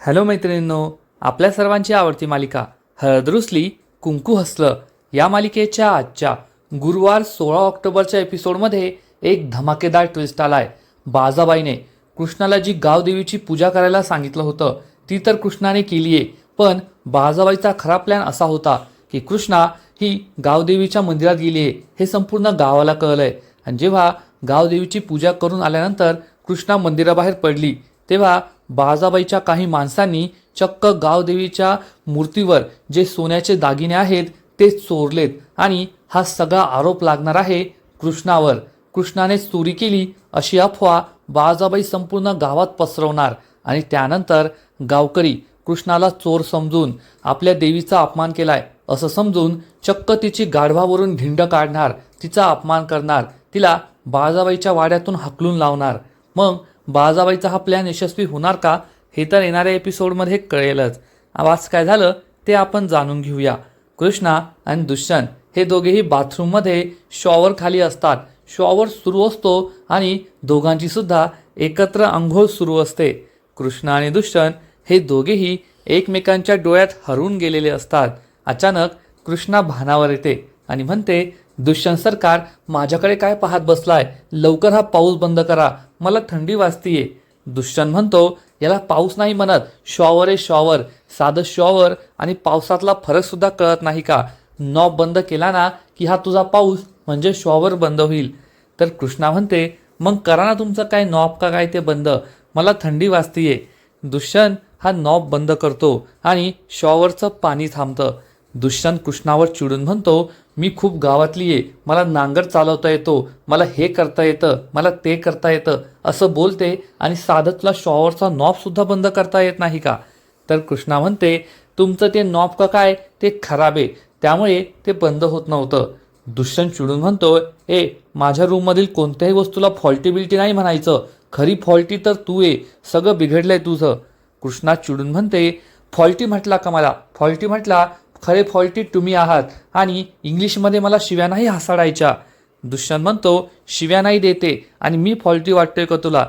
Hello मैत्रिणींनो आपल्या सर्वांची आवडती मालिका हळदरुसली कुंकू हसलं या मालिकेच्या आजच्या गुरुवार सोळा ऑक्टोबरच्या एपिसोडमध्ये एक धमाकेदार ट्विस्ट आलाय. बाजाबाईने कृष्णाला जी गावदेवीची पूजा करायला सांगितलं होतं ती तर कृष्णाने केली आहे पण बाजाबाईचा खरा प्लॅन असा होता की कृष्णा ही गावदेवीच्या मंदिरात गेली आहे हे संपूर्ण गावाला कळलंय. आणि जेव्हा गावदेवीची पूजा करून आल्यानंतर कृष्णा मंदिराबाहेर पडली तेव्हा बाजाबाईच्या काही माणसांनी चक्क गावदेवीच्या मूर्तीवर जे सोन्याचे दागिने आहेत ते चोरलेत आणि हा सगळा आरोप लागणार आहे कृष्णावर. कृष्णाने चोरी केली अशी अफवा बाळजाबाई संपूर्ण गावात पसरवणार आणि त्यानंतर गावकरी कृष्णाला चोर समजून आपल्या देवीचा अपमान केलाय असं समजून चक्क तिची गाढवावरून धिंड काढणार तिचा अपमान करणार तिला बाळजाबाईच्या वाड्यातून हकलून लावणार. मग बाळजाबाईचा हा प्लॅन यशस्वी होणार का हे तर येणाऱ्या एपिसोडमध्ये कळेलच. आज काय झालं ते आपण जाणून घेऊया. कृष्णा आणि दुष्यंत हे दोघेही बाथरूममध्ये शॉवर खाली असतात. शॉवर सुरू असतो आणि दोघांची सुद्धा एकत्र आंघोळ सुरू असते. कृष्णा आणि दुष्यंत हे दोघेही एकमेकांच्या डोळ्यात हरवून गेलेले असतात. अचानक कृष्णा भानावर येते आणि म्हणते दुष्यंत सरकार माझ्याकडे काय पाहत बसलाय? लवकर हा पाऊस बंद करा. मला थंडी वाजतीये. दुष्यंत म्हणतो याला पाऊस नाही म्हणत. शॉवर आहे शॉवर. साधं शॉवर आणि पावसातला फरक सुद्धा कळत नाही का? नॉब बंद केला ना की हा तुझा पाऊस म्हणजे शॉवर बंद होईल. तर कृष्णा म्हणते मग करा ना तुमचं काय नॉब का काय ते बंद? मला थंडी वाजतीये. दुष्यंत हा नॉब बंद करतो आणि शॉवरचं पाणी थांबतं. दुष्यंत कृष्णावर चिडून म्हणतो मी खूप गावातली आहे. मला नांगर चालवता येतो. मला हे करता येतं. मला ते करता येतं. असं बोलते आणि साधं तुला शॉवरचा नॉबसुद्धा बंद करता येत नाही का? तर कृष्णा म्हणते तुमचं ते नॉब का काय? ते खराब आहे. त्यामुळे ते बंद होत नव्हतं. दुष्यंत चिडून म्हणतो ए माझ्या रूममधील कोणत्याही वस्तूला फॉल्टीबिलिटी नाही म्हणायचं. खरी फॉल्टी तर तू आहे. सगळं बिघडलंय तुझं. कृष्णा चिडून म्हणते फॉल्टी म्हटला का मला? फॉल्टी म्हटला खरे फॉल्टी तुम्ही आहात आणि इंग्लिशमध्ये मला शिव्यानाही हसाडायच्या. दुष्यंत म्हणतो शिव्यानाही देते आणि मी फॉल्टी वाटतोय का तुला?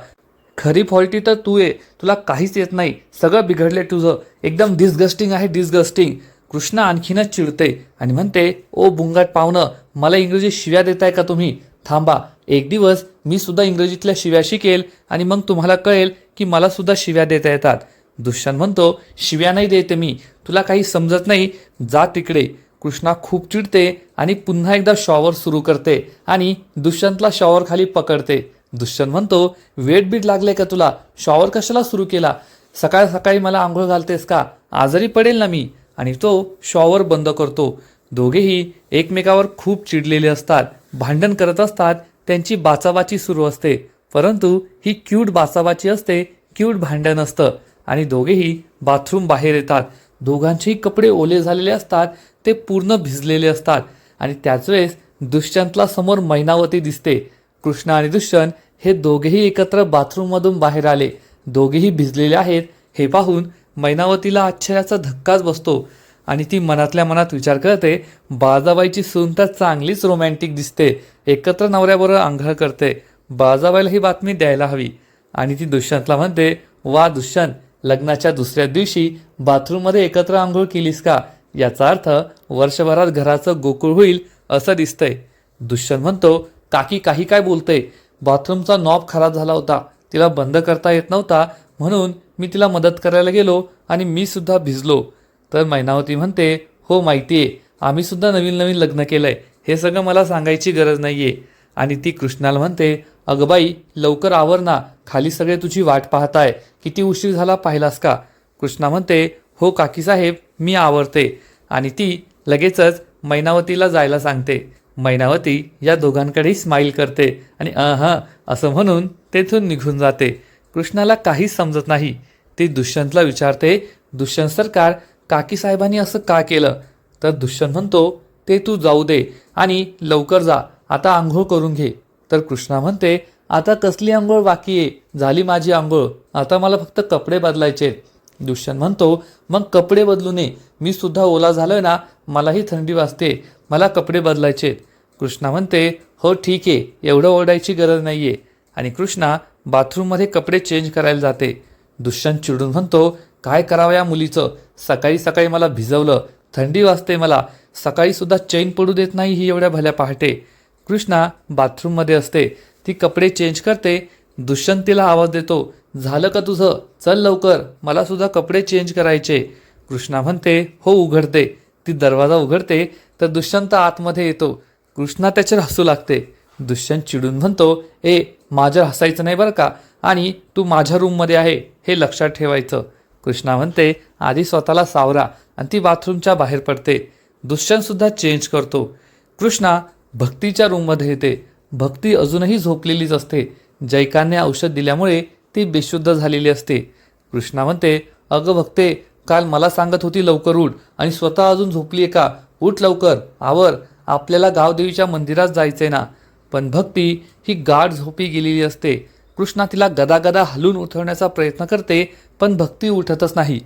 खरी फॉल्टी तर तू आहे तुला काहीच येत नाही सगळं बिघडले तुझं. एकदम डिस्गस्टिंग आहे डिस्गस्टिंग कृष्णा आणखीनच चिडते आणि म्हणते ओ बुंगाट पाहुणं मला इंग्रजी शिव्या देताय का तुम्ही? थांबा एक दिवस मी सुद्धा इंग्रजीतल्या शिव्या शिकेल आणि मग तुम्हाला कळेल की मला सुद्धा शिव्या देता येतात. दुष्यंत म्हणतो शिव्या नाही देते मी. तुला काही समजत नाही? जा तिकडे. कृष्णा खूप चिडते आणि पुन्हा एकदा शॉवर सुरू करते आणि दुष्यंतला शॉवर खाली पकडते. दुष्यंत म्हणतो वेट बीट लागले का तुला? शॉवर कशाला सुरू केला? सकाळ सकाळी मला आंघोळ घालतेस का? आजारी पडेल ना मी. आणि तो शॉवर बंद करतो. दोघेही एकमेकावर खूप चिडलेले असतात भांडण करत असतात त्यांची बाचाबाची सुरू असते. परंतु ही क्यूट बाचाबाची असते क्यूट भांडण असतं. आणि दोघेही बाथरूम बाहेर येतात. दोघांचेही कपडे ओले झालेले असतात ते पूर्ण भिजलेले असतात आणि त्याच वेळेस दुष्यंतला समोर मैनावती दिसते. कृष्ण आणि दुष्यंत हे दोघेही एकत्र बाथरूममधून बाहेर आले. दोघेही भिजलेले आहेत. हे पाहून मैनावतीला आश्चर्याचा धक्काच बसतो आणि ती मनातल्या मनात विचार करते बाळजाबाईची सून तर चांगलीच रोमॅन्टिक दिसते. एकत्र नवऱ्याबरोबर आंघोळ करते. बाळजाबाईला ही बातमी द्यायला हवी. आणि ती दुष्यंतला म्हणते वा दुष्यंत लग्नाच्या दुसऱ्या दिवशी बाथरूममध्ये एकत्र आंघोळ केलीस का? याचा अर्थ वर्षभरात घराचं गोकुळ होईल असं दिसतंय. दुष्यंत म्हणतो काकी काही काय बोलते बाथरूमचा नॉब खराब झाला होता. तिला बंद करता येत नव्हता. म्हणून मी तिला मदत करायला गेलो आणि मी सुद्धा भिजलो. तर मैनावती म्हणते हो माहिती आहे आम्ही सुद्धा नवीन नवीन लग्न केलंय. हे सगळं मला सांगायची गरज नाही आहे आणि ती कृष्णाला म्हणते अगं बाई लवकर आवर ना खाली सगळे तुझी वाट पाहताय किती उशीर झाला पाहिलास का? कृष्णा म्हणते हो काकीसाहेब मी आवरते. आणि ती लगेचच मैनावतीला जायला सांगते. मैनावती या दोघांकडे स्माईल करते आणि अह असं म्हणून तेथून निघून जाते. कृष्णाला काहीच समजत नाही. ती दुष्यंतला विचारते दुष्यंत सरकार काकीसाहेबांनी असं का केलं? तर दुष्यंत म्हणतो ते तू जाऊ दे आणि लवकर जा. आता आंघोळ करून घे. तर कृष्णा म्हणते आता कसली आंघोळ बाकी आहे? झाली माझी आंघोळ. आता मला फक्त कपडे बदलायचे दुष्यंत म्हणतो मग कपडे बदलू नये. मी सुद्धा ओला झालोय ना मलाही थंडी वाजते. मला कपडे बदलायचे कृष्णा म्हणते हो ठीक आहे. एवढं ओरडायची गरज नाही आहे आणि कृष्णा बाथरूममध्ये कपडे चेंज करायला जाते. दुष्यंत चिडून म्हणतो काय करावं या मुलीचं? सकाळी सकाळी मला भिजवलं. थंडी वाजते मला. सकाळीसुद्धा चैन पडू देत नाही ही एवढ्या भल्या पहाटे. कृष्णा बाथरूममध्ये असते. ती कपडे चेंज करते दुष्यंत तिला आवाज देतो झालं का तुझं? चल लवकर मला सुद्धा कपडे चेंज करायचे. कृष्णा म्हणते हो उघडते. ती दरवाजा उघडते तर दुष्यंत आतमध्ये येतो. कृष्णा त्याच्यावर हसू लागते. दुष्यंत चिडून म्हणतो ए माझ्यावर हसायचं नाही बरं का? आणि तू माझ्या रूममध्ये आहे हे लक्षात ठेवायचं. कृष्णा म्हणते आधी स्वतःला सावरा. आणि ती बाथरूमच्या बाहेर पडते. दुष्यंतसुद्धा चेंज करतो. कृष्णा भक्तीच्या रूममध्ये येते. भक्ती अजूनही झोपलेलीच असते. जैकाने औषध दिल्यामुळे ती बेशुद्ध झालेली असते. कृष्णा म्हणते अगं भक्ते काल मला सांगत होती लवकर उठ आणि स्वतः अजून झोपली आहे का? उठ लवकर आवर. आपल्याला गावदेवीच्या मंदिरात जायचंय ना. पण भक्ती ही गाढ झोपी गेलेली असते. कृष्णा तिला गदागदा हलून उठवण्याचा प्रयत्न करते पण भक्ती उठतच नाही.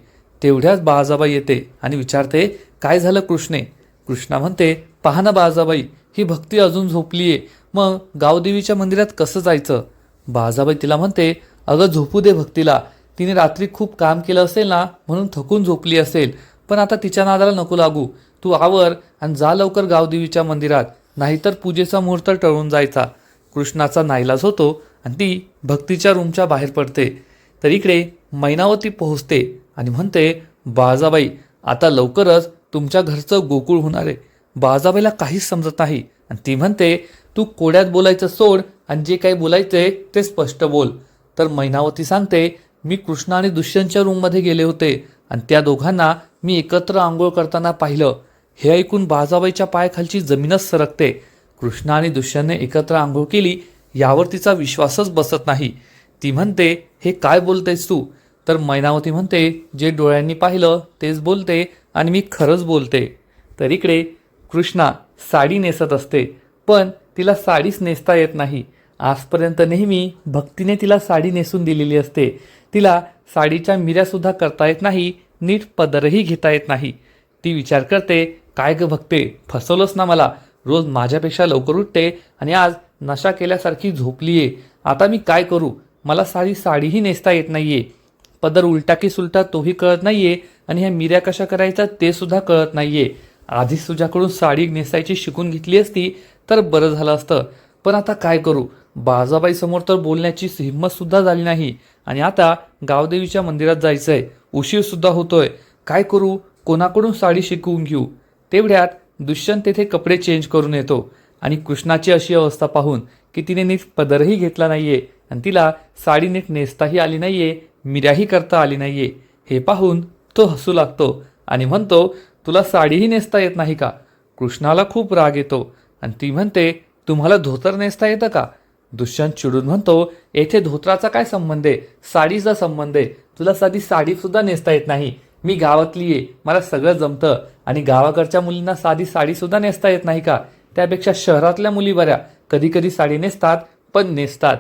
तेवढ्याच बाळाजाबाई येते आणि विचारते काय झालं कृष्णे? कृष्णा म्हणते पहा ना बाळाजाबाई ही भक्ती अजून झोपली आहे मग गावदेवीच्या मंदिरात कसं जायचं? बाजाबाई तिला म्हणते अगं झोपू दे भक्तीला. तिने रात्री खूप काम केलं असेल ना म्हणून थकून झोपली असेल. पण आता तिच्या नादाला नको लागू. तू आवर आणि जा लवकर गावदेवीच्या मंदिरात. नाहीतर पूजेचा मुहूर्त टळून जायचा. कृष्णाचा नाईलाज होतो आणि ती भक्तीच्या रूमच्या बाहेर पडते. तर इकडे मैनावती पोहोचते आणि म्हणते बाळजाबाई आता लवकरच तुमच्या घरचं गोकुळ होणार आहे. बाजाबाईला काहीच समजत नाही. आणि ती म्हणते तू कोड्यात बोलायचं सोड आणि जे काही बोलायचंय ते स्पष्ट बोल. तर मैनावती सांगते मी कृष्णा आणि दुष्यंतच्या रूममध्ये गेले होते आणि त्या दोघांना मी एकत्र आंघोळ करताना पाहिलं. हे ऐकून बाजाबाईच्या पायाखालची जमीनच सरकते. कृष्णा आणि दुष्यंतने एकत्र आंघोळ केली यावर तिचा विश्वासच बसत नाही. ती म्हणते हे काय बोलतेस तू? तर मैनावती म्हणते जे डोळ्यांनी पाहिलं तेच बोलते आणि मी खरंच बोलते. तर इकडे कृष्णा साडी नेसत असते पण तिला साडीच नेसता येत नाही. आजपर्यंत नेहमी भक्तीने तिला साडी नेसून दिलेली असते. तिला साडीच्या मिऱ्यासुद्धा करता येत नाही नीट पदरही घेता येत नाही. ती विचार करते काय ग भक्ते फसवलंच ना मला. रोज माझ्यापेक्षा लवकर उठते आणि आज नशा केल्यासारखी झोपलीये. आता मी काय करू? मला साडी साडीही नेसता येत नाहीये. पदर उलटा की सुलटा तोही कळत नाहीये आणि ह्या मिऱ्या कशा करायच्या ते सुद्धा कळत नाहीये. आधीच तुझ्याकडून साडी नेसायची शिकून घेतली असती तर बरं झालं असतं. पण आता काय करू? बाजाबाई समोर तर बोलण्याची हिंमत सुद्धा झाली नाही. आणि आता गावदेवीच्या मंदिरात जायचंय. उशीर सुद्धा होतोय. काय करू? कोणाकडून साडी शिकवून घेऊ? तेवढ्यात दुष्यंत तेथे कपडे चेंज करून येतो. आणि कृष्णाची अशी अवस्था पाहून की तिने नीट पदरही घेतला नाहीये आणि तिला साडी नीट नेसताही आली नाहीये मिऱ्याही करता आली नाहीये. हे पाहून तो हसू लागतो आणि म्हणतो तुला साडीही नेसता येत नाही का? कृष्णाला खूप राग येतो. आणि ती म्हणते तुम्हाला धोतर नेसता येतं का? दुष्यंत चिडून म्हणतो येथे धोत्राचा काय संबंध आहे? साडीचा संबंध आहे. तुला साधी साडीसुद्धा नेसता येत नाही. मी गावातली आहे. मला सगळं जमतं. आणि गावाकडच्या मुलींना साधी साडीसुद्धा नेसता येत नाही का? त्यापेक्षा शहरातल्या मुली बऱ्या. कधी कधी साडी नेसतात पण नेसतात.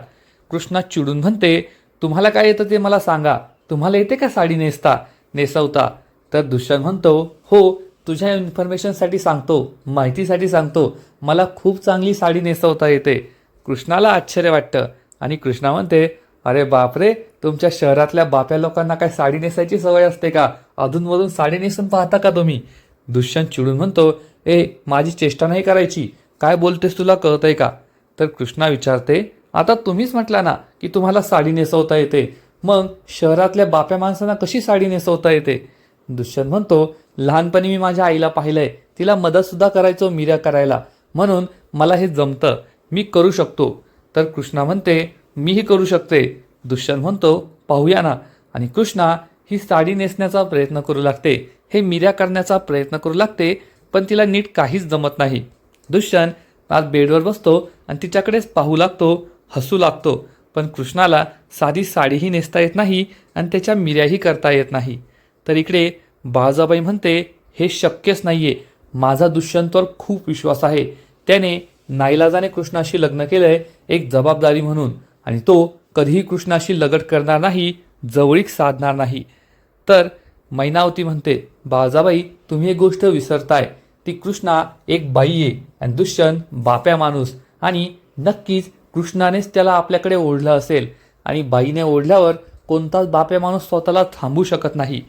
कृष्णा चिडून म्हणते तुम्हाला काय येतं ते मला सांगा. तुम्हाला येते का साडी नेसता? नेसवता. तर दुष्यंत म्हणतो हो तुझ्या इन्फॉर्मेशनसाठी सांगतो माहितीसाठी सांगतो. मला खूप चांगली साडी नेसवता येते. कृष्णाला आश्चर्य वाटतं. आणि कृष्णा म्हणते अरे बापरे तुमच्या शहरातल्या बाप्या लोकांना काय साडी नेसायची सवय असते का? अधूनमधून साडी नेसून पाहता का तुम्ही? दुष्यंत चिडून म्हणतो ए माझी चेष्टा नाही करायची. काय बोलतेस तुला कळतंय का? तर कृष्णा विचारते आता तुम्हीच म्हटला ना की तुम्हाला साडी नेसवता येते. मग शहरातल्या बाप्या माणसांना कशी साडी नेसवता येते? दुष्यंत म्हणतो लहानपणी मी माझ्या आईला पाहिलंय. तिला मदतसुद्धा करायचो मिऱ्या करायला. म्हणून मला हे जमतं. मी करू शकतो. तर कृष्णा म्हणते मीही करू शकते. दुष्यंत म्हणतो पाहूया ना. आणि कृष्णा ही साडी नेसण्याचा प्रयत्न करू लागते. हे मिऱ्या करण्याचा प्रयत्न करू लागते पण तिला नीट काहीच जमत नाही. दुष्यंत आज बेडवर बसतो आणि तिच्याकडेच पाहू लागतो हसू लागतो. पण कृष्णाला साधी साडीही नेसता येत नाही आणि त्याच्या मिऱ्याही करता येत नाही. तर इकडे बाळाजाबाई म्हणते हे शक्यच नाही आहे माझा दुष्यंतवर खूप विश्वास आहे. त्याने नाईलाजाने कृष्णाशी लग्न केलंय एक जबाबदारी म्हणून आणि तो कधीही कृष्णाशी लगट करणार नाही जवळीक साधणार नाही. तर मैनावती म्हणते बाळाजाबाई तुम्ही एक गोष्ट विसरताय. ती कृष्णा एक बाई आहे आणि दुष्यंत बाप्या माणूस आणि नक्कीच कृष्णानेच त्याला आपल्याकडे ओढलं असेल आणि बाईने ओढल्यावर कोणताच बाप्या माणूस स्वतःला थांबू शकत नाही.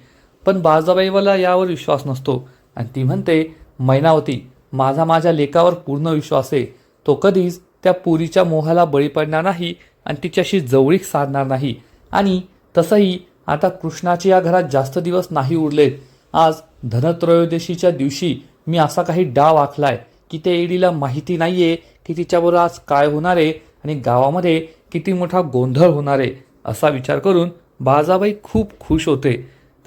पण बाजाबाईवाला यावर विश्वास नसतो. आणि ती म्हणते मैनावती माझा माझ्या लेकावर पूर्ण विश्वास आहे. तो कधीच त्या पुरीच्या मोहाला बळी पडणार नाही आणि तिच्याशी जवळीक साधणार नाही. आणि तसंही आता कृष्णाचे या घरात जास्त दिवस नाही उरलेत आज धनत्रयोदशीच्या दिवशी मी असा काही डाव आखलाय की त्या एडीला माहिती नाहीये की तिच्याबरोबर आज काय होणार आहे आणि गावामध्ये किती मोठा गोंधळ होणार आहे असा विचार करून बाजाबाई खूप खुश होते.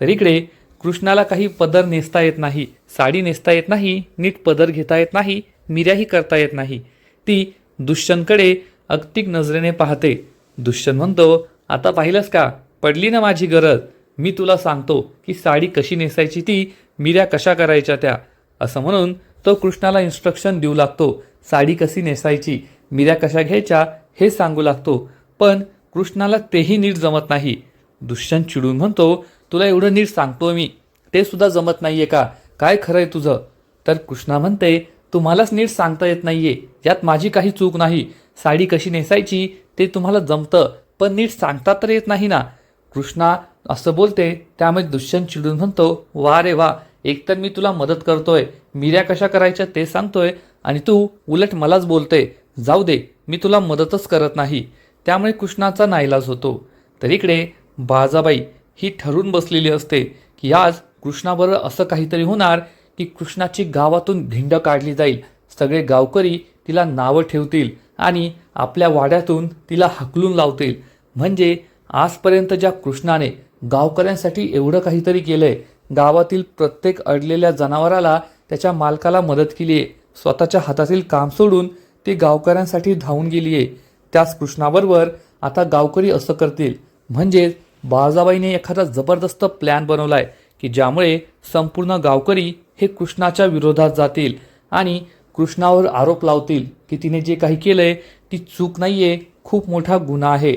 तर इकडे कृष्णाला काही पदर नेसता येत नाही साडी नेसता येत नाही नीट पदर घेता येत नाही मिऱ्याही करता येत नाही. ती दुष्यंतकडे अगतिक नजरेने पाहते. दुष्यंत म्हणतो आता पाहिलंस का? पडली ना माझी गरज. मी तुला सांगतो की साडी कशी नेसायची ती मिऱ्या कशा करायच्या त्या. असं म्हणून तो कृष्णाला इन्स्ट्रक्शन देऊ लागतो साडी कशी नेसायची? मिऱ्या कशा घ्यायच्या? हे सांगू लागतो. पण कृष्णाला तेही नीट जमत नाही. दुष्यंत चिडून म्हणतो तुला एवढं नीट सांगतो मी. ते सुद्धा जमत नाहीये का? काय खरं आहे तुझं? तर कृष्णा म्हणते तुम्हालाच नीट सांगता येत नाहीये. यात माझी काही चूक नाही. साडी कशी नेसायची ते तुम्हाला जमतं पण नीट सांगता तर येत नाही ना. कृष्णा असं बोलते त्यामुळे दुष्यंत चिडून म्हणतो वा रे वा एकतर मी तुला मदत करतोय. मिऱ्या कशा करायच्या ते सांगतोय आणि तू उलट मलाच बोलते. जाऊ दे मी तुला मदतच करत नाही. त्यामुळे कृष्णाचा नाईलाज होतो. तर इकडे बाजाबाई ही ठरून बसलेली असते की आज कृष्णाबरोबर असं काहीतरी होणार की कृष्णाची गावातून धिंड काढली जाईल. सगळे गावकरी तिला नावं ठेवतील आणि आपल्या वाड्यातून तिला हकलून लावतील. म्हणजे आजपर्यंत ज्या कृष्णाने गावकऱ्यांसाठी एवढं काहीतरी केलं आहे गावातील प्रत्येक अडलेल्या जनावराला त्याच्या मालकाला मदत केली आहे स्वतःच्या हातातील काम सोडून ती गावकऱ्यांसाठी धावून गेली आहे त्याच कृष्णाबरोबर आता गावकरी असं करतील. म्हणजेच बाळजाबाईने एखादा जबरदस्त प्लॅन बनवलाय की ज्यामुळे संपूर्ण गावकरी हे कृष्णाच्या विरोधात जातील आणि कृष्णावर आरोप लावतील की तिने जे काही केलंय ती चूक नाही आहे खूप मोठा गुन्हा आहे.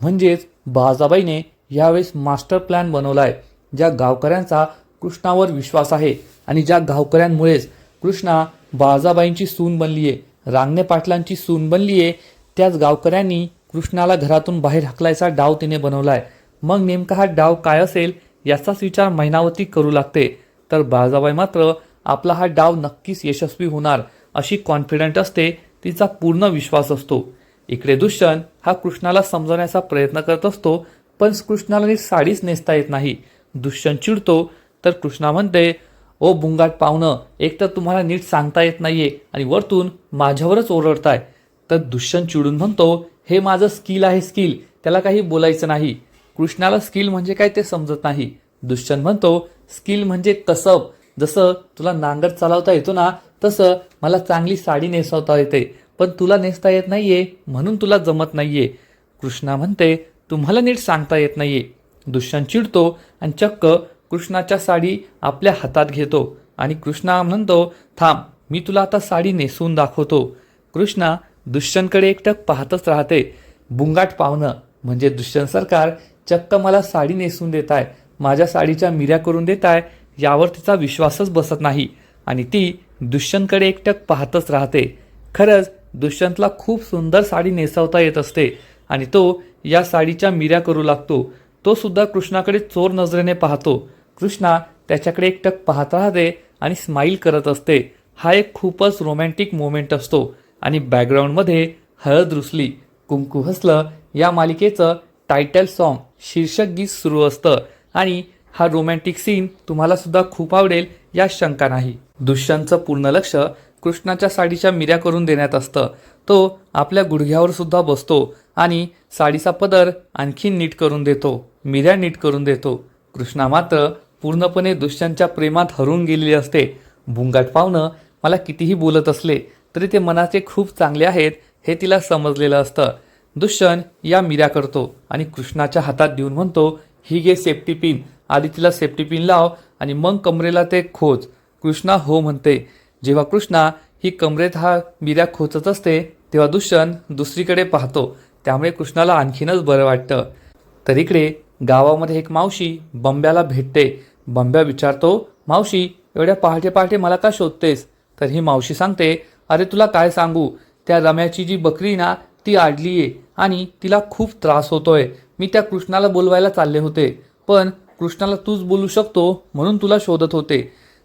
म्हणजेच बाळजाबाईने यावेळेस मास्टर प्लॅन बनवलाय ज्या गावकऱ्यांचा कृष्णावर विश्वास आहे आणि ज्या गावकऱ्यांमुळेच कृष्णा बाळजाबाईंची सून बनली आहे रांगणे पाटलांची सून बनली आहे त्याच गावकऱ्यांनी कृष्णाला घरातून बाहेर हकलायचा डाव तिने बनवलाय. मग नेमका हा डाव काय असेल याचाच विचार मैनावती करू लागते. तर बाळजाबाई मात्र आपला हा डाव नक्कीच यशस्वी होणार अशी कॉन्फिडंट असते तिचा पूर्ण विश्वास असतो. इकडे दुष्यंत हा कृष्णाला समजवण्याचा प्रयत्न करत असतो पण कृष्णाला नीट साडीच नेसता येत नाही. दुष्यंत चिडतो तर कृष्णा म्हणते ओ बुंगाट पाहुणं एक तर तुम्हाला नीट सांगता येत नाहीये आणि वरतून माझ्यावरच ओरडताय. तर दुष्यंत चिडून म्हणतो हे माझं स्किल आहे स्किल त्याला काही बोलायचं नाही. कृष्णाला स्किल म्हणजे काय ते समजत नाही. दुष्यंत म्हणतो स्किल म्हणजे कसब. जसं तुला नांगर चालवता येतो ना तसं मला चांगली साडी नेसवता येते. पण तुला नेसता येत नाहीये म्हणून तुला जमत नाहीये. कृष्णा म्हणते तुम्हाला नीट सांगता येत नाहीये. दुष्यंत चिडतो आणि चक्क कृष्णाच्या साडी आपल्या हातात घेतो. आणि कृष्णा म्हणतो थांब मी तुला आता साडी नेसून दाखवतो. कृष्णा दुष्यंतकडे एकटक पाहतच राहते. बुंगाट पावणं म्हणजे दुष्यंत सरकार चक्क मला साडी नेसून देत आहे. माझ्या साडीच्या मिऱ्या करून देत आहे. यावर तिचा विश्वासच बसत नाही. आणि ती दुष्यंतकडे एकटक पाहतच राहते. खरंच दुष्यंतला खूप सुंदर साडी नेसवता येत असते. आणि तो या साडीच्या मिऱ्या करू लागतो. तो सुद्धा कृष्णाकडे चोर नजरेने पाहतो. कृष्णा त्याच्याकडे एकटक पाहत राहते आणि स्माईल करत असते. हा एक खूपच रोमॅन्टिक मोमेंट असतो. आणि बॅकग्राऊंडमध्ये हळद रुसली. कुंकू हसलं. या मालिकेचं टायटल सॉन्ग शीर्षक गीत सुरू असतं आणि हा रोमॅन्टिक सीन तुम्हाला सुद्धा खूप आवडेल या शंका नाही. दुष्यंतचं पूर्ण लक्ष कृष्णाच्या साडीच्या मिऱ्या करून देण्यात असतं. तो आपल्या गुडघ्यावर सुद्धा बसतो आणि साडीचा पदर आणखी नीट करून देतो मिऱ्या नीट करून देतो. कृष्णा मात्र पूर्णपणे दुष्यंतच्या प्रेमात हरून गेलेली असते. भुंगाट पाहुणं मला कितीही बोलत असले तरी ते मनाचे खूप चांगले आहेत हे तिला समजलेलं असतं. दुष्यन या मिऱ्या करतो आणि कृष्णाच्या हातात देऊन म्हणतो ही घे सेफ्टी पिन आधी तिला सेफ्टी पिन लाव आणि मग कमरेला ते खोच. कृष्णा हो म्हणते. जेव्हा कृष्णा ही कमरेत हा मिऱ्या खोचत असते तेव्हा दुष्यन दुसरीकडे पाहतो. त्यामुळे कृष्णाला आणखीनच बरं वाटतं. तर इकडे गावामध्ये एक मावशी बंब्याला भेटते. बंब्या विचारतो मावशी एवढ्या पहाटे पहाटे मला का शोधतेस? तर ही मावशी सांगते अरे तुला काय सांगू? त्या रम्याची जी बकरी ना ती आडली आहे आणि तिला खूप त्रास होतोय. मी त्या कृष्णाला बोलवायला चालले होते. पण कृष्णाला तूच बोलू शकतो म्हणून तुला शोधत होते.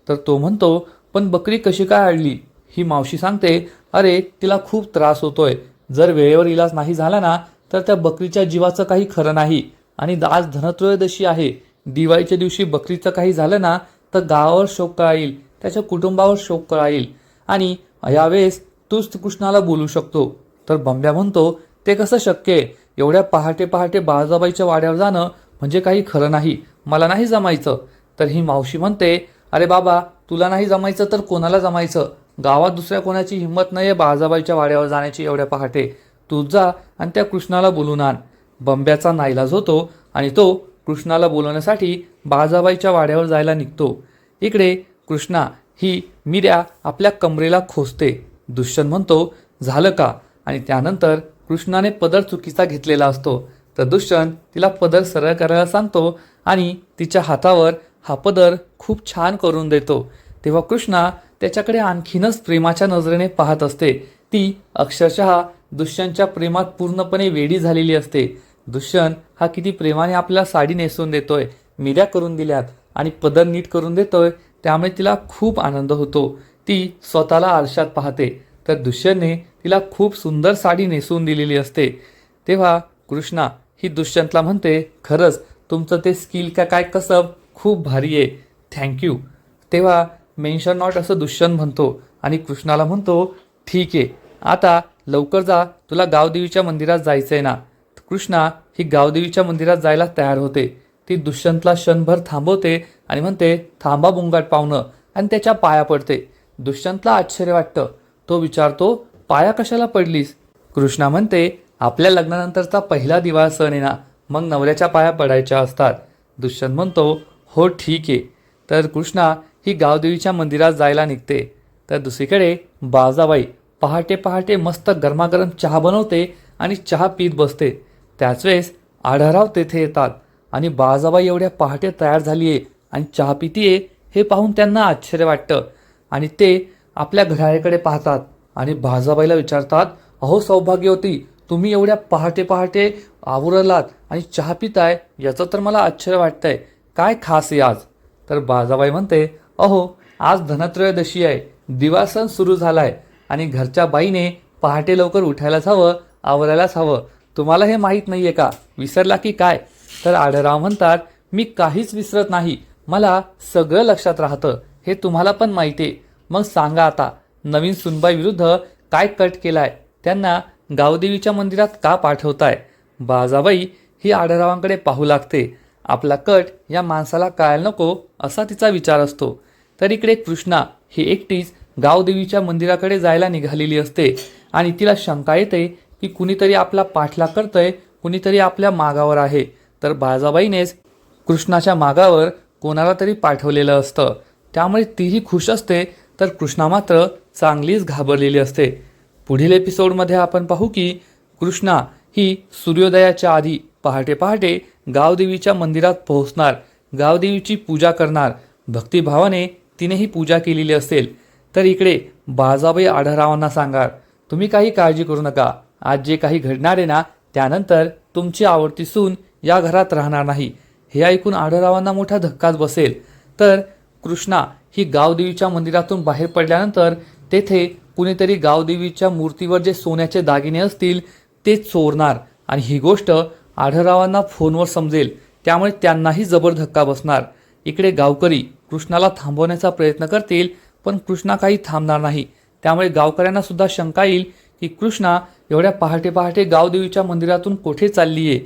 तर तो म्हणतो पण बकरी कशी काय आडली? ही मावशी सांगते अरे तिला खूप त्रास होतोय. जर वेळेवर इलाज नाही झाला ना तर त्या बकरीच्या जीवाचं काही खरं नाही. आणि आज धनत्रयोदशी आहे. दिवाळीच्या दिवशी बकरीचं काही झालं ना तर गावावर शोक कळाईल त्याच्या कुटुंबावर शोक कळाईल. आणि यावेळेस तूच कृष्णाला बोलू शकतो. तर बंब्या म्हणतो ते कसं शक्य आहे? एवढ्या पहाटे पहाटे बाळजाबाईच्या वाड्यावर जाणं म्हणजे काही खरं नाही. मला नाही जमायचं. तर ही मावशी म्हणते अरे बाबा तुला नाही जमायचं तर कोणाला जमायचं? गावात दुसऱ्या कोणाची हिंमत नाही आहे बाळजाबाईच्या वाड्यावर जाण्याची एवढ्या पहाटे. तू जा आणि त्या कृष्णाला बोलून आण. बंब्याचा नाईलाज होतो आणि तो कृष्णाला बोलवण्यासाठी बाळजाबाईच्या वाड्यावर जायला निघतो. इकडे कृष्णा ही मिऱ्या आपल्या कमरेला खोचते दुष्यंत म्हणतो झालं का? आणि त्यानंतर कृष्णाने पदर चुकीचा घेतलेला असतो तर दुष्यंत तिला पदर सरळ करायला सांगतो आणि तिच्या हातावर हा पदर खूप छान करून देतो. तेव्हा कृष्णा त्याच्याकडे आणखीनच प्रेमाच्या नजरेने पाहत असते. ती अक्षरशः दुष्यंतच्या प्रेमात पूर्णपणे वेडी झालेली असते. दुष्यंत हा किती प्रेमाने आपल्याला साडी नेसून देतोय मिऱ्या करून दिल्यात आणि पदर नीट करून देतोय त्यामुळे तिला खूप आनंद होतो. ती स्वतःला आरशात पाहते. तर दुष्यंतने तिला खूप सुंदर साडी नेसून दिलेली असते. तेव्हा कृष्णा ही दुष्यंतला म्हणते खरंच तुमचं ते स्किल का काय कसब खूप भारी आहे. थँक्यू तेव्हा मेन्शन नॉट असं दुष्यंत म्हणतो आणि कृष्णाला म्हणतो ठीक आहे. आता लवकर जा. तुला गावदेवीच्या मंदिरात जायचं आहे ना. कृष्णा ही गावदेवीच्या मंदिरात जायला तयार होते. ती दुष्यंतला क्षणभर थांबवते आणि म्हणते थांबा बुंगाट पाहुणं आणि त्याच्या पाया पडते. दुष्यंतला आश्चर्य वाटतं. तो विचारतो पाया कशाला पडलीस? कृष्णा म्हणते आपल्या लग्नानंतरचा पहिला दिवाळ सण आहे ना मग नवऱ्याच्या पाया पडायच्या असतात. दुष्यंत म्हणतो हो ठीक आहे. तर कृष्णा ही गावदेवीच्या मंदिरात जायला निघते. तर दुसरीकडे बाजाबाई पहाटे पहाटे मस्त गरमागरम चहा बनवते आणि चहा पीत बसते. त्याच वेळेस आढराव तेथे येतात आणि बाजाबाई एवढ्या पहाटे तयार झाली आहे आणि चहा पितीये हे पाहून त्यांना आश्चर्य वाटतं आणि ते आपल्या घड्याळीकडे पाहतात आणि भाजाबाईला विचारतात अहो सौभाग्यवती तुम्ही एवढ्या पहाटे पहाटे आवरलात आणि चहा पिताय याचं तर मला आश्चर्य वाटतंय. काय खास आहे आज? तर बाजाबाई म्हणते अहो आज धनत्रयोदशी आहे दिवासन सुरू झालाय आणि घरच्या बाईने पहाटे लवकर उठायलाच हवं आवरायलाच हवं. तुम्हाला हे माहीत नाही आहे का? विसरला की काय? तर आढळराव म्हणतात मी काहीच विसरत नाही. मला सगळं लक्षात राहतं. हे तुम्हाला पण माहिती आहे मग सांगा आता नवीन सुनबाई विरुद्ध काय कट केलाय? त्यांना गावदेवीच्या मंदिरात का पाठवताय? बाजाबाई ही आढरावांकडे पाहू लागते. आपला कट या माणसाला कळायला नको असा तिचा विचार असतो. तर इकडे कृष्णा ही एकटीच गावदेवीच्या मंदिराकडे जायला निघालेली असते. आणि तिला शंका येते की कुणीतरी आपला पाठलाग करतंय कुणीतरी आपल्या मागावर आहे. तर बाजाबाईनेच कृष्णाच्या मागावर कोणाला तरी पाठवलेलं असतं. त्यामुळे तीही खुश असते तर कृष्णा मात्र चांगलीच घाबरलेली असते. पुढील एपिसोडमध्ये आपण पाहू की कृष्णा ही सूर्योदयाच्या आधी पहाटे पहाटे गावदेवीच्या मंदिरात पोहोचणार गावदेवीची पूजा करणार. भक्तिभावाने तिने ही पूजा केलेली असेल. तर इकडे बाजाबाई आढळरावांना सांगा तुम्ही काही काळजी करू नका. आज जे काही घडणार आहे ना त्यानंतर तुमची आवडती सून या घरात राहणार नाही. हे ऐकून आढळरावांना मोठा धक्काच बसेल. तर कृष्णा ही गावदेवीच्या मंदिरातून बाहेर पडल्यानंतर तेथे कुणीतरी गावदेवीच्या मूर्तीवर जे सोन्याचे दागिने असतील ते चोरणार. आणि ही गोष्ट आढळरावांना फोनवर समजेल. त्यामुळे त्यांनाही जबर धक्का बसणार. इकडे गावकरी कृष्णाला थांबवण्याचा प्रयत्न करतील पण कृष्णा काही थांबणार नाही. त्यामुळे गावकऱ्यांना सुद्धा शंका येईल की कृष्णा एवढ्या पहाटे पहाटे गावदेवीच्या मंदिरातून कोठे चालली आहे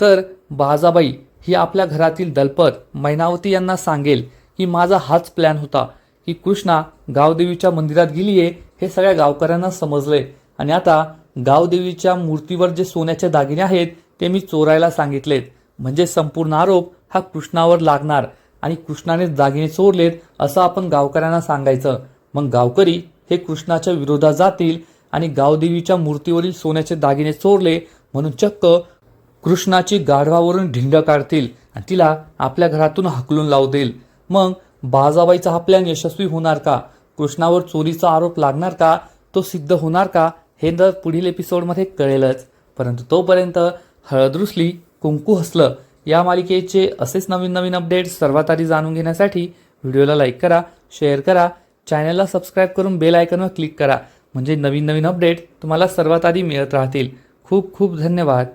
तर बाजाबाई ही आपल्या घरातील दलपत मैनावती यांना सांगेल. की माझा हाच प्लॅन होता की कृष्णा गावदेवीच्या मंदिरात गेली आहे हे सगळ्या गावकऱ्यांना समजलंय. आणि आता गावदेवीच्या मूर्तीवर जे सोन्याचे दागिने आहेत ते मी चोरायला सांगितलेत. म्हणजे संपूर्ण आरोप हा कृष्णावर लागणार आणि कृष्णाने दागिने चोरलेत असं आपण गावकऱ्यांना सांगायचं. मग गावकरी हे कृष्णाच्या विरोधात जातील आणि गावदेवीच्या मूर्तीवरील सोन्याचे दागिने चोरले म्हणून चक्क कृष्णाची गाढवावरून ढिंड काढतील आणि तिला आपल्या घरातून हकलून लावतील. मग बाजाबाईचा हा प्लॅन यशस्वी होणार का? कृष्णावर चोरीचा आरोप लागणार का? तो सिद्ध होणार का? हे तर पुढील एपिसोडमध्ये कळेलच. परंतु तोपर्यंत हळद रुसली कुंकू हसलं या मालिकेचे असेच नवीन नवीन अपडेट्स सर्वात आधी जाणून घेण्यासाठी व्हिडिओला लाईक करा शेअर करा चॅनलला सबस्क्राईब करून बेल आयकनवर क्लिक करा. म्हणजे नवीन नवीन अपडेट तुम्हाला सर्वात आधी मिळत राहतील. खूप खूप धन्यवाद.